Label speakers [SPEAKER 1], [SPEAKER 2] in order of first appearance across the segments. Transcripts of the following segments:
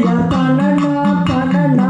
[SPEAKER 1] Banana banana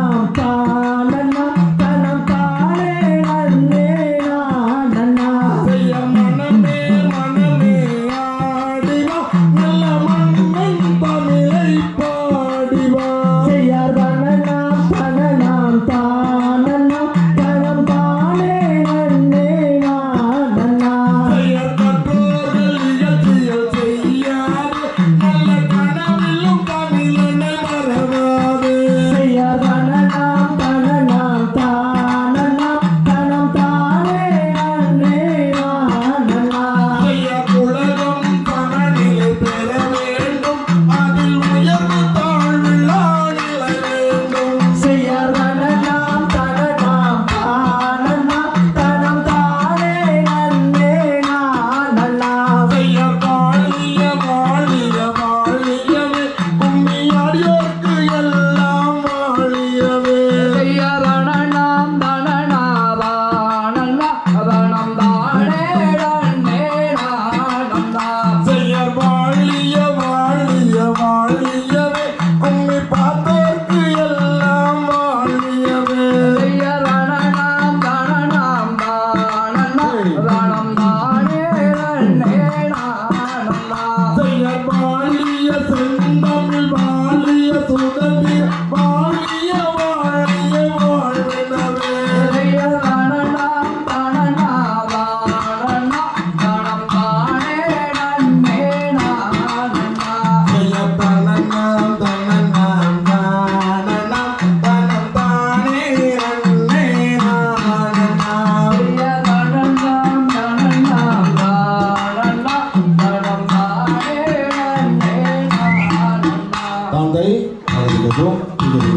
[SPEAKER 2] 상당히 잘해주셔서 감사드립니다.